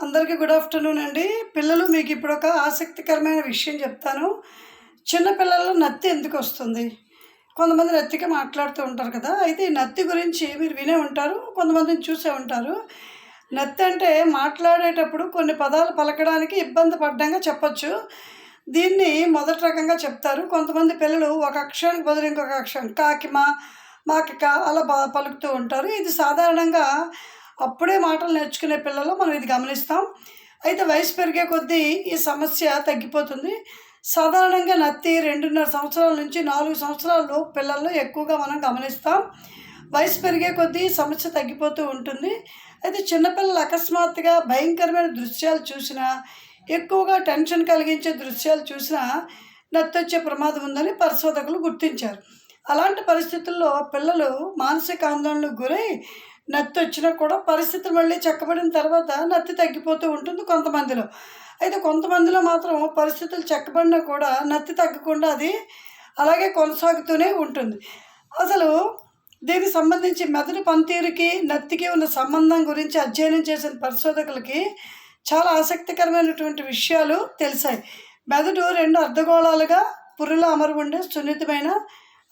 అందరికీ good afternoon అండి. పిల్లలు మీకు ఇప్పుడు ఒక ఆసక్తికరమైన విషయం చెప్తాను. చిన్నపిల్లల్లో నత్తి ఎందుకు వస్తుంది? కొంతమంది నత్తిగా మాట్లాడుతూ ఉంటారు కదా అయితే ఈ నత్తి గురించి మీరు వినే ఉంటారు కొంతమందిని చూసే ఉంటారు. నత్తి అంటే మాట్లాడేటప్పుడు కొన్ని పదాలు పలకడానికి ఇబ్బంది పడ్డంగా చెప్పచ్చు. దీన్ని మొదటి రకంగా చెప్తారు. కొంతమంది పిల్లలు ఒక అక్షరానికి బదులు ఇంకొక అక్షరం కాకి మా మాకి కా అలా బా పలుకుతూ ఉంటారు. ఇది సాధారణంగా అప్పుడే మాటలు నేర్చుకునే పిల్లలు మనం ఇది గమనిస్తాం. అయితే వయసు పెరిగే కొద్దీ ఈ సమస్య తగ్గిపోతుంది. సాధారణంగా నత్తి రెండున్నర సంవత్సరాల నుంచి నాలుగు సంవత్సరాలు పిల్లల్లో ఎక్కువగా మనం గమనిస్తాం. వయసు పెరిగే కొద్దీ సమస్య తగ్గిపోతూ ఉంటుంది. అయితే చిన్నపిల్లలు అకస్మాత్తుగా భయంకరమైన దృశ్యాలు చూసినా ఎక్కువగా టెన్షన్ కలిగించే దృశ్యాలు చూసినా నత్తి వచ్చే ప్రమాదం ఉందని పరిశోధకులు గుర్తించారు. అలాంటి పరిస్థితుల్లో పిల్లలు మానసిక ఆందోళనకు గురై నత్తి వచ్చినా కూడా పరిస్థితులు మళ్ళీ చక్కబడిన తర్వాత నత్తి తగ్గిపోతూ ఉంటుంది కొంతమందిలో. అయితే కొంతమందిలో మాత్రం పరిస్థితులు చక్కబడినా కూడా నత్తి తగ్గకుండా అది అలాగే కొనసాగుతూనే ఉంటుంది. అసలు దీనికి సంబంధించి మెదడు పనితీరుకి నత్తికి ఉన్న సంబంధం గురించి అధ్యయనం చేసిన పరిశోధకులకి చాలా ఆసక్తికరమైనటువంటి విషయాలు తెలిసాయి. మెదడు రెండు అర్ధగోళాలుగా పుర్రెలో అమరు ఉండే సున్నితమైన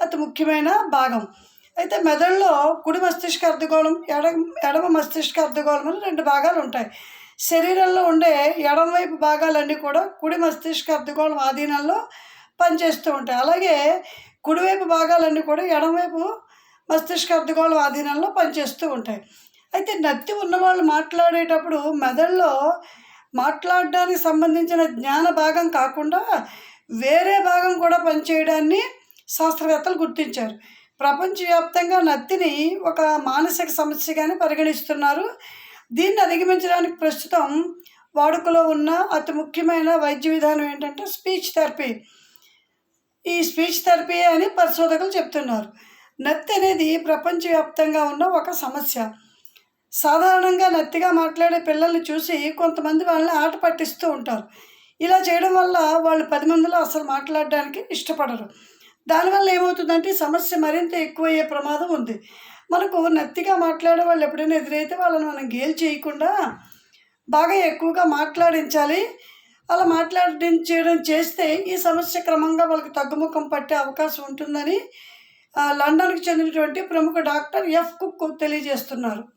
అతి ముఖ్యమైన భాగం. అయితే మెదడులో కుడి మస్తిష్క అర్ధగోళం ఎడ ఎడమ మస్తిష్క అర్ధగోళం అని రెండు భాగాలు ఉంటాయి. శరీరంలో ఉండే ఎడమవైపు భాగాలన్నీ కూడా కుడి మస్తిష్క అర్ధగోళం ఆధీనంలో పనిచేస్తూ ఉంటాయి. అలాగే కుడివైపు భాగాలన్నీ కూడా ఎడమవైపు మస్తిష్క అర్ధగోళం ఆధీనంలో పనిచేస్తూ ఉంటాయి. అయితే నత్తి ఉన్నవాళ్ళు మాట్లాడేటప్పుడు మెదడులో మాట్లాడడానికి సంబంధించిన జ్ఞాన భాగం కాకుండా వేరే భాగం కూడా పనిచేయడాన్ని శాస్త్రవేత్తలు గుర్తించారు. ప్రపంచవ్యాప్తంగా నత్తిని ఒక మానసిక సమస్యగానే పరిగణిస్తున్నారు. దీన్ని అధిగమించడానికి ప్రస్తుతం వాడుకలో ఉన్న అతి ముఖ్యమైన వైద్య విధానం ఏంటంటే స్పీచ్ థెరపీ. ఈ స్పీచ్ థెరపీ అని పరిశోధకులు చెప్తున్నారు. నత్తి అనేది ప్రపంచవ్యాప్తంగా ఉన్న ఒక సమస్య. సాధారణంగా నత్తిగా మాట్లాడే పిల్లల్ని చూసి కొంతమంది వాళ్ళని ఆట పట్టిస్తూ ఉంటారు. ఇలా చేయడం వల్ల వాళ్ళు పది మందిలో అసలు మాట్లాడడానికి ఇష్టపడరు. దానివల్ల ఏమవుతుందంటే సమస్య మరింత ఎక్కువయ్యే ప్రమాదం ఉంది. మనకు నత్తిగా మాట్లాడే వాళ్ళు ఎప్పుడైనా ఎదురైతే వాళ్ళని మనం గేల్ చేయకుండా బాగా ఎక్కువగా మాట్లాడించాలి. అలా చేయడం చేస్తే ఈ సమస్య క్రమంగా వాళ్ళకి తగ్గుముఖం పట్టే అవకాశం ఉంటుందని లండన్కు లండన్కి చెందినటువంటి ప్రముఖ డాక్టర్ ఎఫ్ కుక్ తెలియజేస్తున్నారు.